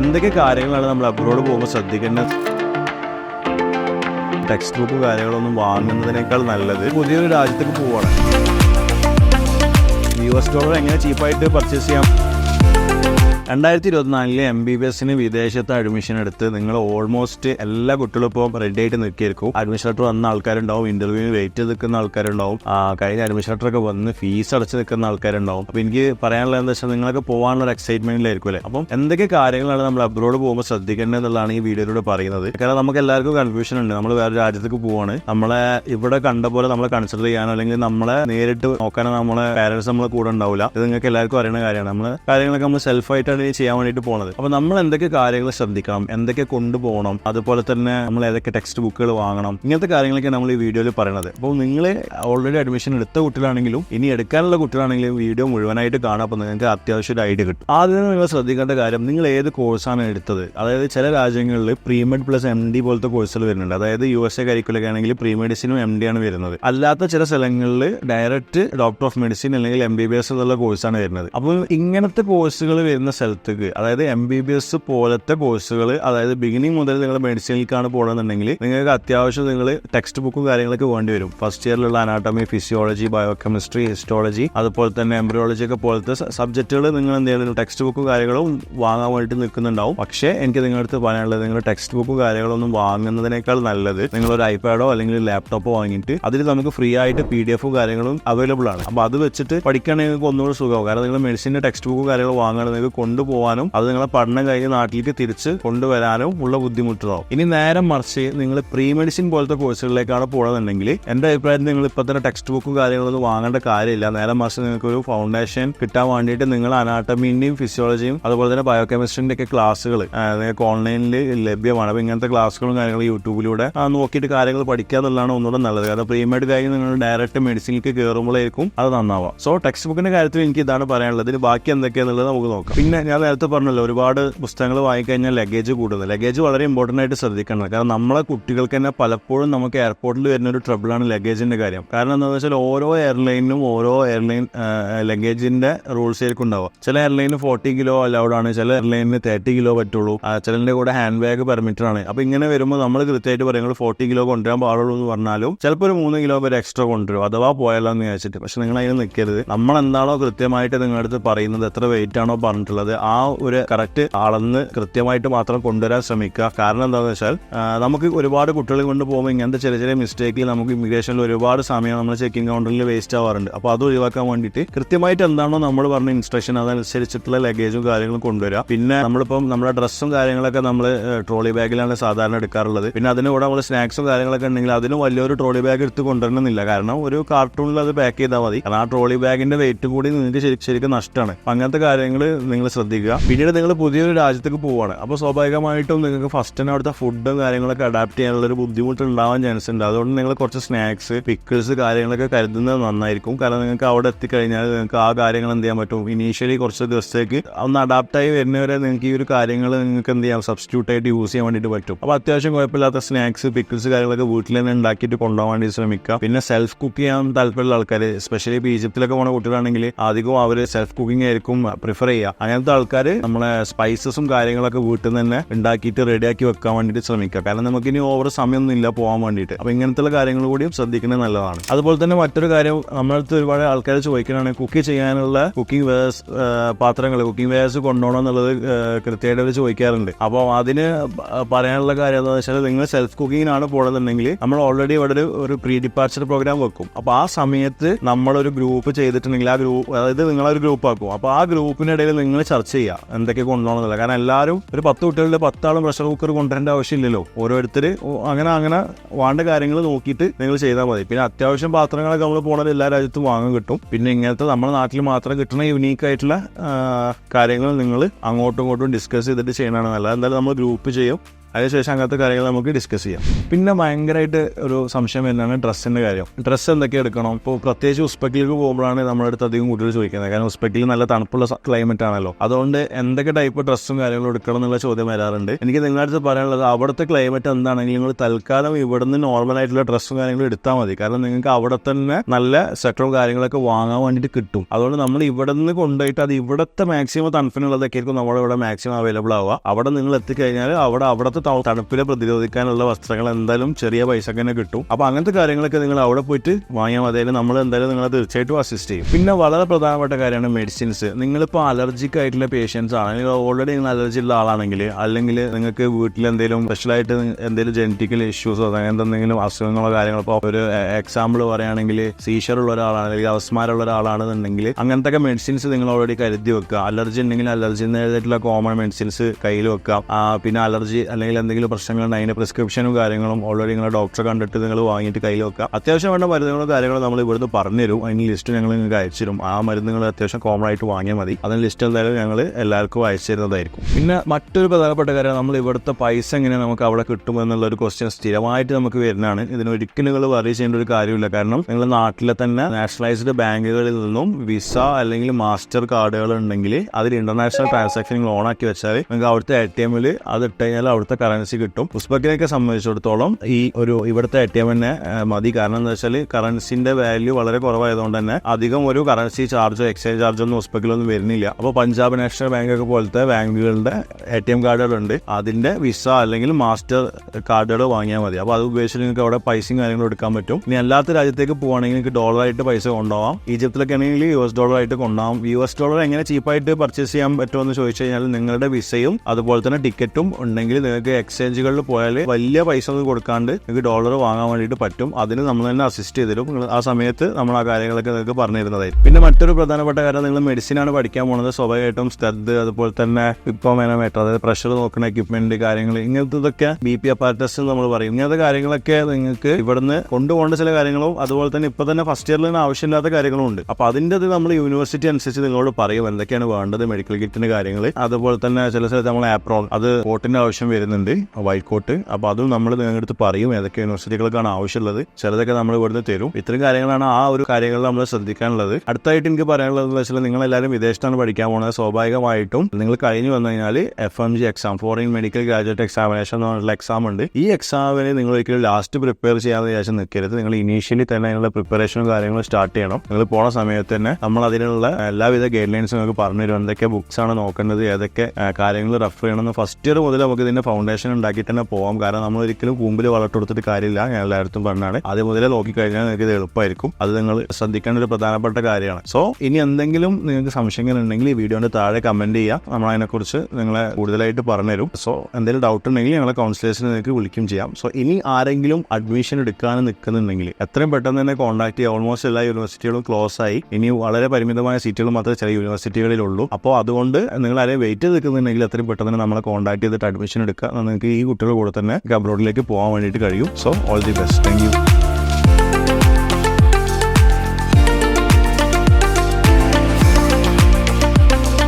എന്തൊക്കെ കാര്യങ്ങളാണ് നമ്മൾ അബ്രോഡ് പോകുമ്പോൾ ശ്രദ്ധിക്കേണ്ടത്? ടെക്സ്റ്റ് ബുക്ക് കാര്യങ്ങളൊന്നും വാങ്ങുന്നതിനേക്കാൾ നല്ലത് പുതിയൊരു രാജ്യത്തേക്ക് പോവുകയാണ് യു എസ് ഡോളർ എങ്ങനെ ചീപ്പായിട്ട് പർച്ചേസ് ചെയ്യാം? രണ്ടായിരത്തി ഇരുപത്തിനാലിലെ എം ബി ബി എസിന് വിദേശത്ത് അഡ്മിഷൻ എടുത്ത് നിങ്ങൾ ഓൾമോസ്റ്റ് എല്ലാ കുട്ടികളും ഇപ്പോൾ റെഡി ആയിട്ട് നിൽക്കിയിരിക്കും. അഡ്മിഷൻ ലെറ്റർ വന്ന ആൾക്കാരുണ്ടാവും ഇന്റർവ്യൂവിന് വെയിറ്റ് നിൽക്കുന്ന ആൾക്കാരുണ്ടാവും. കഴിഞ്ഞ അഡ്മിഷൻ ലെറ്റർ ഒക്കെ വന്ന് ഫീസ് അടച്ച് നിൽക്കുന്ന ആൾക്കാരുണ്ടാവും. അപ്പോൾ എനിക്ക് പറയാനുള്ളത് എന്താ വെച്ചാൽ നിങ്ങൾക്ക് പോകാനുള്ള ഒരു എക്സൈറ്റ്മെന്റിലായിരിക്കും അല്ലേ? അപ്പം എന്തൊക്കെ കാര്യങ്ങളാണ് നമ്മൾ അബ്രോഡ് പോകുമ്പോൾ ശ്രദ്ധിക്കേണ്ടത് എന്നുള്ളതാണ് ഈ വീഡിയോയിലൂടെ പറയുന്നത്. കാരണം നമുക്ക് എല്ലാവർക്കും കൺഫ്യൂഷൻ ഉണ്ട്. നമ്മൾ വേറെ രാജ്യത്തേക്ക് പോവാണ്. നമ്മളെ ഇവിടെ കണ്ട പോലെ നമ്മളെ കൺസിഡർ ചെയ്യാനോ അല്ലെങ്കിൽ നമ്മളെ നേരിട്ട് നോക്കാനോ നമ്മളെ പാരന്റ്സ് നമ്മളെ കൂടെ ഉണ്ടാവില്ല. ഇത് നിങ്ങൾക്ക് എല്ലാവർക്കും അറിയുന്ന കാര്യമാണ്. നമ്മൾ കാര്യങ്ങളൊക്കെ നമ്മൾ സെൽഫായിട്ടാണ് ഇനി ചെയ്യാൻ വേണ്ടിയിട്ട് പോകുന്നത് അപ്പോൾ നമ്മൾ എന്തൊക്കെ കാര്യങ്ങൾ ശ്രദ്ധിക്കണം? എന്തൊക്കെ കൊണ്ടുപോകണം? അതുപോലെ തന്നെ നമ്മൾ ഏതൊക്കെ ടെക്സ്റ്റ് ബുക്കുകൾ വാങ്ങണം? ഇങ്ങനത്തെ കാര്യങ്ങളൊക്കെ നമ്മൾ ഈ വീഡിയോയിൽ പറയുന്നത് അപ്പോൾ നിങ്ങൾ ഓൾറെഡി അഡ്മിഷൻ എടുത്ത കുട്ടികളാണെങ്കിലും ഇനി എടുക്കാനുള്ള കുട്ടികളാണെങ്കിലും വീഡിയോ മുഴുവനായിട്ട് കാണാം അപ്പോൾ നിങ്ങൾക്ക് അത്യാവശ്യം ഒരു ഐഡിയ കിട്ടും. ആദ്യം നിങ്ങൾ ശ്രദ്ധിക്കേണ്ട കാര്യം നിങ്ങൾ ഏത് കോഴ്സാണ് എടുത്തത്? അതായത് ചില രാജ്യങ്ങളിൽ പ്രീമെഡ് പ്ലസ് എം ഡി പോലത്തെ കോഴ്സുകൾ വരുന്നുണ്ട്. അതായത് യു എസ് എ കരിക്കുലൊക്കെ ആണെങ്കിൽ പ്രീ മെഡിസിനും എം ഡി ആണ് വരുന്നത്. അല്ലാത്ത ചില സ്ഥലങ്ങളിൽ ഡയറക്റ്റ് ഡോക്ടർ ഓഫ് മെഡിസിൻ അല്ലെങ്കിൽ എം ബി ബി എസ് എന്നുള്ള കോഴ്സാണ് വരുന്നത്. അപ്പോൾ ഇങ്ങനത്തെ കോഴ്സുകൾ വരുന്ന സ്ഥലത്തേക്ക്. അതായത് എം ബി ബി എസ് പോലത്തെ കോഴ്സുകൾ അതായത് ബിഗിനിങ് മുതൽ നിങ്ങൾ മെഡിസിനിലേക്കാണ് പോകണമെന്നുണ്ടെങ്കിൽ നിങ്ങൾക്ക് അത്യാവശ്യം നിങ്ങൾ ടെക്സ്റ്റ് ബുക്കും കാര്യങ്ങളൊക്കെ വേണ്ടി വരും. First ഇയറിലുള്ള anatomy physiology bio chemistry histology അതുപോലെ തന്നെ എംബ്രിയോളജി ഒക്കെ പോലത്തെ സബ്ജക്റ്റുകൾ നിങ്ങൾ എന്തെങ്കിലും ടെക്സ്റ്റ് ബുക്കും കാര്യങ്ങളും വാങ്ങാൻ വേണ്ടിയിട്ട് നിൽക്കുന്നുണ്ടാവും. പക്ഷേ എനിക്ക് നിങ്ങളുടെ അടുത്ത് പറയാനുള്ളത് നിങ്ങൾ ടെക്സ്റ്റ് ബുക്കും കാര്യങ്ങളൊന്നും വാങ്ങുന്നതിനേക്കാൾ നല്ലത് നിങ്ങൾ ഒരു ഐപാഡോ അല്ലെങ്കിൽ ലാപ്ടോപ്പോ വാങ്ങിയിട്ട് അതിൽ നമുക്ക് ഫ്രീ ആയിട്ട് പി ഡി എഫും കാര്യങ്ങളും അവൈലബിൾ ആണ്. അപ്പോൾ അത് വെച്ചിട്ട് പഠിക്കുകയാണെങ്കിൽ നിങ്ങൾക്ക് ഒന്നുകൂടി സുഖമാവും. കാരണം നിങ്ങൾ മെഡിസിന്റെ ടെക്സ്റ്റ് ബുക്കും കാര്യങ്ങളും വാങ്ങുകയാണെങ്കിൽ നിങ്ങൾക്ക് കൊണ്ടുപോകാനും അത് നിങ്ങളെ പഠനം കഴിഞ്ഞ് നാട്ടിലേക്ക് തിരിച്ച് കൊണ്ടുവരാനും ഉള്ള ബുദ്ധിമുട്ടുണ്ടാവും. ഇനി നേരം മറിച്ച് നിങ്ങൾ പ്രീ മെഡിസിൻ പോലത്തെ കോഴ്സുകളിലേക്കാണ് പോകണമെന്നുണ്ടെങ്കിൽ എന്റെ അഭിപ്രായത്തിൽ നിങ്ങൾ ഇപ്പോൾ തന്നെ ടെക്സ്റ്റ് ബുക്കും കാര്യങ്ങളൊന്നും വാങ്ങേണ്ട കാര്യമില്ല. നേരം മറിച്ച് നിങ്ങൾക്ക് ഒരു ഫൗണ്ടേഷൻ കിട്ടാൻ വേണ്ടിയിട്ട് നിങ്ങൾ അനാട്ടമിന്റെയും ഫിസിയോളജിയും അതുപോലെ തന്നെ ബയോകെമിസ്ട്രിന്റെ ഒക്കെ ക്ലാസ്സുകൾ നിങ്ങൾക്ക് ഓൺലൈനിൽ ലഭ്യമാണ്. അപ്പോൾ ഇങ്ങനത്തെ ക്ലാസ്സുകളും കാര്യങ്ങളും യൂട്യൂബിലൂടെ നോക്കിയിട്ട് കാര്യങ്ങൾ പഠിക്കുക എന്നുള്ളതാണ് ഒന്നുകൂടെ നല്ലത്. കാരണം പ്രീ മെഡ് കഴിഞ്ഞ് നിങ്ങൾ ഡയറക്റ്റ് മെഡിസിനിലേക്ക് കയറുമ്പോഴേക്കും അത് നന്നാവാം. സോ ടെക്സ്റ്റ് ബുക്കിന്റെ കാര്യത്തിൽ എനിക്ക് ഇതാണ് പറയാനുള്ളത്. ഇതിന് ബാക്കി എന്തൊക്കെയാണെന്നുള്ളത് നമുക്ക് നോക്കാം. പിന്നെ ഞാൻ നേരത്തെ പറഞ്ഞല്ലോ ഒരുപാട് പുസ്തകങ്ങൾ വാങ്ങിക്കഴിഞ്ഞാൽ ലഗേജ് കൂടുന്നത് ലഗേജ് വളരെ ഇമ്പോർട്ടന്റ് ആയിട്ട് ശ്രദ്ധിക്കണം. കാരണം നമ്മളെ കുട്ടികൾക്ക് തന്നെ പലപ്പോഴും നമുക്ക് എയർപോർട്ടിൽ വരുന്ന ഒരു ട്രബിളാണ് ലഗേജിന്റെ കാര്യം. കാരണം എന്താണെന്ന് വെച്ചാൽ ഓരോ എയർലൈനിനും ഓരോ എയർലൈൻ ലഗേജിന്റെ റൂൾസ് ആയിരിക്കും ഉണ്ടാവുക ചില എയർലൈനിന് ഫോർട്ടി കിലോ അലൗഡ് ആണ് ചില എയർലൈനിന് തേർട്ടി കിലോ പറ്റുള്ളൂ. ചിലതിന്റെ കൂടെ ഹാൻഡ് ബാഗ് പെർമിറ്റഡ് ആണ്. അപ്പോൾ ഇങ്ങനെ വരുമ്പോൾ നമ്മൾ കൃത്യമായിട്ട് പറയുന്നത് ഫോർട്ടി കിലോ കൊണ്ടുവരാൻ പാടുള്ളൂ എന്ന് പറഞ്ഞാലും ചിലപ്പോൾ ഒരു മൂന്ന് കിലോ വരെ എക്സ്ട്രാ കൊണ്ടുവരും. അഥവാ പോയാലോ എന്ന് വിചാരിച്ചിട്ട്. പക്ഷെ നിങ്ങൾ അതിന് നിൽക്കരുത് നമ്മൾ എന്താണോ കൃത്യമായിട്ട് നിങ്ങളുടെ അടുത്ത് പറയുന്നത് എത്ര വെയിറ്റ് ആണോ പറഞ്ഞിട്ടുള്ളത് ആ ഒരു കറക്റ്റ് അളന്ന് കൃത്യമായിട്ട് മാത്രം കൊണ്ടുവരാൻ ശ്രമിക്കുക. കാരണം എന്താണെന്ന് വെച്ചാൽ നമുക്ക് ഒരുപാട് കുട്ടികൾ കൊണ്ട് പോകുമ്പോൾ ഇങ്ങനത്തെ ചെറിയ ചെറിയ മിസ്റ്റേക്കിൽ നമുക്ക് ഇമിഗ്രേഷനിൽ ഒരുപാട് സമയം നമ്മൾ ചെക്കിംഗ് കൗണ്ടറിൽ വേസ്റ്റ് ആവാറുണ്ട്. അപ്പോൾ അത് ഒഴിവാക്കാൻ വേണ്ടിയിട്ട് കൃത്യമായിട്ട് എന്താണോ നമ്മൾ പറഞ്ഞ ഇൻസ്ട്രക്ഷൻ അതനുസരിച്ചിട്ടുള്ള ലഗേജും കാര്യങ്ങളും കൊണ്ടുവരിക. പിന്നെ നമ്മളിപ്പം നമ്മുടെ ഡ്രസ്സും കാര്യങ്ങളൊക്കെ നമ്മൾ ട്രോളി ബാഗിലാണ് സാധാരണ എടുക്കാറുള്ളത്. പിന്നെ അതിന് കൂടെ നമ്മൾ സ്നാക്സും കാര്യങ്ങളൊക്കെ ഉണ്ടെങ്കിൽ അതിന് വലിയൊരു ട്രോളി ബാഗ് എടുത്ത് കൊണ്ടുവരണമെന്നില്ല. കാരണം ഒരു കാർട്ടൂണിൽ അത് പാക്ക് ചെയ്താൽ മതി. കാരണം ആ ട്രോളി ബാഗിന്റെ വെയിറ്റ് കൂടി നിങ്ങൾക്ക് ശരി- ശരിക്കും നഷ്ടമാണ്. അങ്ങനത്തെ കാര്യങ്ങൾ നിങ്ങൾ ശ്രദ്ധിക്കുക. പിന്നീട് നിങ്ങൾ പുതിയൊരു രാജ്യത്തേക്ക് പോവുകയാണ് അപ്പോൾ സ്വാഭാവികമായിട്ടും നിങ്ങൾക്ക് ഫസ്റ്റ് തന്നെ അവിടുത്തെ ഫുഡും കാര്യങ്ങളൊക്കെ അഡാപ്റ്റ് ചെയ്യാനുള്ള ഒരു ബുദ്ധിമുട്ട് ഉണ്ടാവാൻ ചാൻസ് ഉണ്ട്. അതുകൊണ്ട് നിങ്ങൾ കുറച്ച് സ്നാക്സ് പിക്കിൾസ് കാര്യങ്ങളൊക്കെ കരുതുന്നത് നന്നായിരിക്കും. കാരണം നിങ്ങൾക്ക് അവിടെ എത്തിക്കഴിഞ്ഞാൽ നിങ്ങൾക്ക് ആ കാര്യങ്ങൾ എന്ത് ചെയ്യാൻ പറ്റും? ഇനീഷ്യലി കുറച്ച് ദിവസത്തേക്ക് ഒന്ന് അഡാപ്റ്റ് ആയി വരുന്നവരെ നിങ്ങൾക്ക് ഈ ഒരു കാര്യങ്ങൾ നിങ്ങൾക്ക് എന്ത് ചെയ്യാം? സബ്സ്റ്റിറ്റ്യൂട്ട് ആയിട്ട് യൂസ് ചെയ്യാൻ വേണ്ടിയിട്ട് പറ്റും. അപ്പോൾ അത്യാവശ്യം കുഴപ്പമില്ലാത്ത സ്നാക്സ് പിക്കിൾസ് കാര്യങ്ങളൊക്കെ വീട്ടിൽ തന്നെ ഉണ്ടാക്കിയിട്ട് കൊണ്ടുപോകാൻ വേണ്ടി ശ്രമിക്കുക. പിന്നെ സെൽഫ് കുക്ക് ചെയ്യാൻ താല്പര്യമുള്ള ആൾക്കാർ സ്പെഷ്യലി ഇപ്പോൾ ഈജിപ്തിലൊക്കെ പോണ കുട്ടികളാണെങ്കിൽ അധികം അവർ സെൽഫ് കുക്കിംഗ് ആയിരിക്കും പ്രിഫർ ചെയ്യുക. അങ്ങനത്തെ ആൾക്കാർ നമ്മളെ സ്പൈസസും കാര്യങ്ങളൊക്കെ വീട്ടിൽ നിന്ന് തന്നെ ഉണ്ടാക്കിയിട്ട് റെഡിയാക്കി വെക്കാൻ വേണ്ടിയിട്ട് ശ്രമിക്കുക. കാരണം നമുക്ക് ഇനി ഓവർ സമയമൊന്നും ഇല്ല പോകാൻ വേണ്ടിയിട്ട്. അപ്പോൾ ഇങ്ങനത്തെ കാര്യങ്ങൾ കൂടിയും ശ്രദ്ധിക്കുന്നത് നല്ലതാണ്. അതുപോലെ തന്നെ മറ്റൊരു കാര്യം നമ്മളടുത്ത് ഒരുപാട് ആൾക്കാർ ചോദിക്കണതാണ് കുക്ക് ചെയ്യാനുള്ള കുക്കിംഗ് വേഴ്സ് പാത്രങ്ങൾ കുക്കിംഗ് വേഴ്സ് കൊണ്ടുപോകണം എന്നുള്ളത് കൃത്യമായിട്ട് അവർ ചോദിക്കാറുണ്ട്. അപ്പോൾ അതിന് പറയാനുള്ള കാര്യം എന്താണെന്ന് വെച്ചാൽ നിങ്ങൾ സെൽഫ് കുക്കിങ്ങിനാണ് പോകണമെന്നുണ്ടെങ്കിൽ നമ്മൾ ഓൾറെഡി ഇവിടെ ഒരു ഒരു പ്രീ ഡിപ്പാർച്ചർ പ്രോഗ്രാം വെക്കും. അപ്പോൾ ആ സമയത്ത് നമ്മളൊരു ഗ്രൂപ്പ് ചെയ്തിട്ടുണ്ടെങ്കിൽ ആ ഗ്രൂപ്പ് അതായത് നിങ്ങളൊരു ഗ്രൂപ്പ് ആക്കും. അപ്പോൾ ആ ഗ്രൂപ്പിനിടയിൽ നിങ്ങൾ ചർച്ച ചെയ്യുക എന്തൊക്കെ കൊണ്ടുപോകണമെന്നില്ല കാരണം എല്ലാവരും ഒരു പത്ത് കുട്ടികളുടെ പത്താളും പ്രഷർ കുക്കർ കൊണ്ടുവരേണ്ട ആവശ്യമില്ലല്ലോ. ഓരോരുത്തർ അങ്ങനെ അങ്ങനെ വേണ്ട കാര്യങ്ങൾ നോക്കിയിട്ട് നിങ്ങൾ ചെയ്താൽ മതി. പിന്നെ അത്യാവശ്യം പാത്രങ്ങളൊക്കെ നമ്മൾ പോകണത് എല്ലാ രാജ്യത്തും വാങ്ങാൻ കിട്ടും. പിന്നെ ഇങ്ങനത്തെ നമ്മുടെ നാട്ടിൽ മാത്രം കിട്ടുന്ന യുണീക്ക് ആയിട്ടുള്ള കാര്യങ്ങൾ നിങ്ങൾ അങ്ങോട്ടും ഇങ്ങോട്ടും ഡിസ്കസ് ചെയ്തിട്ട് ചെയ്യണമെന്നല്ല എന്തായാലും നമ്മൾ ഗ്രൂപ്പ് ചെയ്യും. അതിനുശേഷം അങ്ങനത്തെ കാര്യങ്ങൾ നമുക്ക് ഡിസ്കസ് ചെയ്യാം. പിന്നെ ഭയങ്കരമായിട്ട് ഒരു സംശയം വരുന്നതാണ് ഡ്രസ്സിന്റെ കാര്യം. ഡ്രസ്സ് എന്തൊക്കെ എടുക്കണം? ഇപ്പോൾ പ്രത്യേകിച്ച് ഉസ്പെക്കിലേക്ക് പോകുമ്പോഴാണ് നമ്മുടെ അടുത്ത് അധികം കൂടുതൽ ചോദിക്കുന്നത്. കാരണം ഉസ്പെക്കിൽ നല്ല തണുപ്പുള്ള ക്ലൈമറ്റ് ആണല്ലോ. അതുകൊണ്ട് എന്തൊക്കെ ടൈപ്പ് ഡ്രസ്സും കാര്യങ്ങളും എടുക്കണം എന്നുള്ള ചോദ്യം വരാറുണ്ട്. എനിക്ക് നിങ്ങളുടെ അടുത്ത് പറയാനുള്ളത് അവിടുത്തെ ക്ലൈമറ്റ് എന്താണെങ്കിൽ നിങ്ങൾ തൽക്കാലം ഇവിടുന്ന് നോർമൽ ആയിട്ടുള്ള ഡ്രസ്സും കാര്യങ്ങളും എടുത്താൽ മതി. കാരണം നിങ്ങൾക്ക് അവിടെ തന്നെ നല്ല സെറ്ററും കാര്യങ്ങളൊക്കെ വാങ്ങാൻ വേണ്ടിയിട്ട് കിട്ടും. അതുകൊണ്ട് നമ്മൾ ഇവിടെ നിന്ന് കൊണ്ടുപോയിട്ട് അത് ഇവിടുത്തെ മാക്സിമം തണുപ്പിനുള്ളതൊക്കെ ആയിരിക്കും നമ്മുടെ ഇവിടെ മാക്സിമം അവൈലബിൾ ആവുക. അവിടെ നിങ്ങൾ എത്തിക്കഴിഞ്ഞാൽ അവിടെ അവിടുത്തെ ത- തണുപ്പിനെ പ്രതിരോധിക്കാനുള്ള വസ്ത്രങ്ങൾ എന്തായാലും ചെറിയ പൈസക്ക് തന്നെ കിട്ടും. അപ്പോൾ അങ്ങനത്തെ കാര്യങ്ങളൊക്കെ നിങ്ങൾ അവിടെ പോയിട്ട് വാങ്ങിയാൽ മതിയായാലും നമ്മൾ എന്തായാലും നിങ്ങളെ തീർച്ചയായിട്ടും അസിസ്റ്റ് ചെയ്യും. പിന്നെ വളരെ പ്രധാനപ്പെട്ട കാര്യമാണ് മെഡിസിൻസ് നിങ്ങളിപ്പോൾ അലർജിക് ആയിട്ടുള്ള പേഷ്യൻസ് നിങ്ങൾ ഓൾറെഡി നിങ്ങൾ അലർജി ഉള്ള ആളാണെങ്കിൽ അല്ലെങ്കിൽ നിങ്ങൾക്ക് വീട്ടിൽ എന്തെങ്കിലും സ്പെഷ്യലായിട്ട് എന്തെങ്കിലും ജനറ്റിക്കൽ ഇഷ്യൂസോ അങ്ങനത്തെ എന്തെങ്കിലും അസുഖങ്ങളോ കാര്യങ്ങളോ ഇപ്പോൾ ഒരു എക്സാമ്പിൾ പറയുകയാണെങ്കിൽ സീഷർ ഉള്ള ഒരാളാണ് അല്ലെങ്കിൽ അവസ്മാരുള്ള ഒരാളാണെന്നുണ്ടെങ്കിൽ അങ്ങനത്തെ മെഡിസിൻസ് നിങ്ങൾ ഓൾറെഡി കരുതി വെക്കുക. അലർജി ഉണ്ടെങ്കിൽ അലർജി അലർജിന്റെതായിട്ടുള്ള കോമൺ മെഡിസിൻസ് കയ്യിൽ വെക്കാം പിന്നെ അലർജി അല്ലെങ്കിൽ എന്തെങ്കിലും പ്രശ്നങ്ങളുണ്ട് അതിന്റെ പ്രിസ്ക്രിപ്ഷനും കാര്യങ്ങളും ഓൾറെഡി നിങ്ങളെ ഡോക്ടറെ കണ്ടിട്ട് നിങ്ങൾ വാങ്ങിയിട്ട് കയ്യിൽ വെക്കുക. അത്യാവശ്യം വേണ്ട മരുന്നുകളും കാര്യങ്ങളും നമ്മൾ ഇവിടുന്ന് പറഞ്ഞുതരും. അതിന് ലിസ്റ്റ് ഞങ്ങൾ നിങ്ങൾക്ക് അയച്ചു തരും. ആ മരുന്നുകൾ അത്യാവശ്യം കോമൺ ആയിട്ട് വാങ്ങിയാൽ മതി. അതിന് ലിസ്റ്റ് എന്തായാലും ഞങ്ങൾ എല്ലാവർക്കും അയച്ചു തരുന്നതായിരിക്കും. പിന്നെ മറ്റൊരു പ്രധാനപ്പെട്ട കാര്യം നമ്മൾ ഇവിടുത്തെ പൈസ എങ്ങനെ നമുക്ക് അവിടെ കിട്ടും എന്നുള്ള ഒരു ക്വസ്റ്റ്യൻ സ്ഥിരമായിട്ട് നമുക്ക് വരുന്നതാണ്. ഇതിന് ഒരിക്കലും നിങ്ങൾ വറി ചെയ്യേണ്ട ഒരു കാര്യമില്ല. കാരണം നിങ്ങൾ നാട്ടിലെ തന്നെ നാഷണലൈസ്ഡ് ബാങ്കുകളിൽ നിന്നും വിസ അല്ലെങ്കിൽ മാസ്റ്റർ കാർഡുകൾ ഉണ്ടെങ്കിൽ അതിൽ ഇന്റർനാഷണൽ ട്രാൻസാക്ഷൻ ഓൺ ആക്കി വെച്ചാൽ നിങ്ങൾക്ക് അവിടുത്തെ എ ടി എമ്മിൽ അത് ഇട്ട് കഴിഞ്ഞാൽ അവിടുത്തെ കറൻസി കിട്ടും. ഉസ്ബക്കിനെയൊക്കെ സംബന്ധിച്ചിടത്തോളം ഈ ഒരു ഇവിടുത്തെ എ ടി എം തന്നെ ആ, മതി. കാരണം എന്താ വെച്ചാൽ കറൻസിന്റെ വാല്യൂ വളരെ കുറവായതുകൊണ്ട് തന്നെ അധികം ഒരു കറൻസി ചാർജോ എക്സ്ചേഞ്ച് ചാർജോ ഒന്നും ഉസ്ബക്കിലൊന്നും വരുന്നില്ല. അപ്പോൾ പഞ്ചാബ് നാഷണൽ ബാങ്ക് ഒക്കെ പോലത്തെ ബാങ്കുകളുടെ എ ടി എം കാർഡുകളുണ്ട് അതിന്റെ വിസ അല്ലെങ്കിൽ മാസ്റ്റർ കാർഡുകൾ വാങ്ങിയാൽ മതി. അപ്പോൾ അത് ഉപയോഗിച്ച് നിങ്ങൾക്ക് അവിടെ പൈസയും കാര്യങ്ങളും എടുക്കാൻ പറ്റും. ഇനി അല്ലാത്ത രാജ്യത്തേക്ക് പോവുകയാണെങ്കിൽ നിങ്ങൾക്ക് ഡോളറായിട്ട് പൈസ കൊണ്ടുപോകാം ഈജിപ്തിലൊക്കെ ആണെങ്കിൽ യു എസ് ഡോളർ ആയിട്ട് കൊണ്ടുപോകാം യു എസ് ഡോളർ എങ്ങനെ ചീപ്പായിട്ട് പർച്ചേസ് ചെയ്യാൻ പറ്റുമെന്ന് ചോദിച്ചു കഴിഞ്ഞാൽ നിങ്ങളുടെ വിസയും അതുപോലെ തന്നെ ടിക്കറ്റും ഉണ്ടെങ്കിൽ നിങ്ങൾക്ക് എക്സ്ചേഞ്ചുകളിൽ പോയാൽ വലിയ പൈസ ഒന്നും കൊടുക്കാണ്ട് നിങ്ങൾക്ക് ഡോളർ വാങ്ങാൻ വേണ്ടിയിട്ട് പറ്റും. അതിന് നമ്മൾ തന്നെ അസിസ്റ്റ് ചെയ്ത് തരും നിങ്ങൾ ആ സമയത്ത് നമ്മൾ ആ കാര്യങ്ങളൊക്കെ നിങ്ങൾക്ക് പറഞ്ഞു തരുന്നതായിരിക്കും പിന്നെ മറ്റൊരു പ്രധാനപ്പെട്ട കാര്യം നിങ്ങൾ മെഡിസിൻ ആണ് പഠിക്കാൻ പോകുന്നത് സ്വാഭാവികമായിട്ടും സ്റ്റഡ് അതുപോലെ തന്നെ ഇപ്പം മേനോമീറ്റർ അതായത് പ്രഷർ നോക്കുന്ന എക്യുപ്മെന്റ് കാര്യങ്ങൾ ഇങ്ങനത്തതൊക്കെ ബി പി അപ്പാരറ്റസ് നമ്മൾ പറയും. ഇങ്ങനത്തെ കാര്യങ്ങളൊക്കെ നിങ്ങൾക്ക് ഇവിടുന്ന് കൊണ്ടുപോകേണ്ട ചില കാര്യങ്ങളും അതുപോലെ തന്നെ ഇപ്പൊ തന്നെ ഫസ്റ്റ് ഇയറിൽ തന്നെ ആവശ്യമില്ലാത്ത കാര്യങ്ങളും ഉണ്ട്. അപ്പൊ അതിന്റെ നമ്മൾ യൂണിവേഴ്സിറ്റി അനുസരിച്ച് നിങ്ങളോട് പറയും. എന്തൊക്കെയാണ് വേണ്ടത്? മെഡിക്കൽ കിറ്റിന്റെ കാര്യങ്ങൾ അതുപോലെ തന്നെ ചില സ്ഥലത്ത് നമ്മൾ ആപ്രോൺ അത് കോട്ടിന്റെ ആവശ്യം വരുന്നുണ്ട്. White white coat. അപ്പൊ അതും നമ്മൾ നിങ്ങളുടെ പറയും ഏതൊക്കെ യൂണിവേഴ്സിറ്റികൾക്കാണ് ആവശ്യമുള്ളത്. ചിലതൊക്കെ നമ്മൾ ഇവിടുന്ന് തരും. ഇത്രയും കാര്യങ്ങളാണ് ആ ഒരു കാര്യങ്ങൾ നമ്മൾ ശ്രദ്ധിക്കാനുള്ളത്. അടുത്തായിട്ട് എനിക്ക് പറയാനുള്ളത് വെച്ചാൽ നിങ്ങൾ എല്ലാവരും വിദേശത്താണ് പഠിക്കാൻ പോകുന്നത്. സ്വാഭാവികമായിട്ടും നിങ്ങൾ കഴിഞ്ഞു വന്നു കഴിഞ്ഞാൽ F M G exam foreign medical graduate examination എന്ന് പറഞ്ഞിട്ടുള്ള എക്സാം ഉണ്ട്. ഈ എക്സാമിന് നിങ്ങൾ ഒരിക്കലും ലാസ്റ്റ് പ്രിപ്പയർ ചെയ്യാതെ വിചാരിച്ച് നിൽക്കരുത് നിങ്ങൾ ഇനീഷ്യലി തന്നെ അതിനുള്ള പ്രിപ്പറേഷനും കാര്യങ്ങളും സ്റ്റാർട്ട് ചെയ്യണം. നിങ്ങൾ പോണ സമയത്ത് തന്നെ നമ്മൾ അതിനുള്ള എല്ലാവിധ ഗൈഡ് ലൈൻസും നിങ്ങൾക്ക് പറഞ്ഞു തരും എന്തൊക്കെ ബുക്സ് ആണ് നോക്കേണ്ടത് ഏതൊക്കെ കാര്യങ്ങൾ റെഫർ ചെയ്യണമെന്ന് ഫസ്റ്റ് ഇയർ മുതൽ നമുക്ക് ഇതിന്റെ ഫൗണ്ടേഷൻ ഉണ്ടാക്കി തന്നെ പോകാം കാരണം നമ്മൾ ഒരിക്കലും കൂമ്പിൽ വളർത്തെടുത്തിട്ട് കാര്യമില്ല. ഞാൻ എല്ലായിടത്തും പറഞ്ഞാണ് ആദ്യം മുതലേ നോക്കിക്കഴിഞ്ഞാൽ നിങ്ങൾക്ക് ഇത് എളുപ്പമായിരിക്കും. അത് നിങ്ങൾ ശ്രദ്ധിക്കേണ്ട ഒരു പ്രധാനപ്പെട്ട കാര്യമാണ്. സോ ഇനി എന്തെങ്കിലും നിങ്ങൾക്ക് സംശയങ്ങൾ ഉണ്ടെങ്കിൽ ഈ വീഡിയോന്റെ താഴെ കമന്റ് ചെയ്യാം നമ്മൾ അതിനെക്കുറിച്ച് നിങ്ങളെ കൂടുതലായിട്ട് പറഞ്ഞുതരും. സോ എന്തെങ്കിലും ഡൗട്ട് ഉണ്ടെങ്കിൽ ഞങ്ങളെ കൗൺസിലേഴ്സിന് നിങ്ങൾക്ക് വിളിക്കും ചെയ്യാം. സോ ഇനി ആരെങ്കിലും അഡ്മിഷൻ എടുക്കാൻ നിൽക്കുന്നുണ്ടെങ്കിൽ എത്രയും പെട്ടെന്ന് തന്നെ കോൺടാക്ട് ചെയ്യുക. ഓൾമോസ്റ്റ് എല്ലാ യൂണിവേഴ്സിറ്റികളും ക്ലോസ് ആയി. ഇനി വളരെ പരിമിതമായ സീറ്റുകൾ മാത്രമേ ചില യൂണിവേഴ്സിറ്റികളിലുള്ളൂ അപ്പോൾ അതുകൊണ്ട് നിങ്ങൾ ആരെയും വെയിറ്റ് നിൽക്കുന്നുണ്ടെങ്കിൽ എത്രയും പെട്ടെന്ന് തന്നെ നമ്മളെ കോൺടാക്ട് ചെയ്തിട്ട് അഡ്മിഷൻ എടുക്കുക. നിങ്ങൾക്ക് ഈ കുട്ടികളുടെ കൂടെ തന്നെ അബ്രോഡിലേക്ക് പോകാൻ വേണ്ടിയിട്ട് കഴിയും. So all the best thank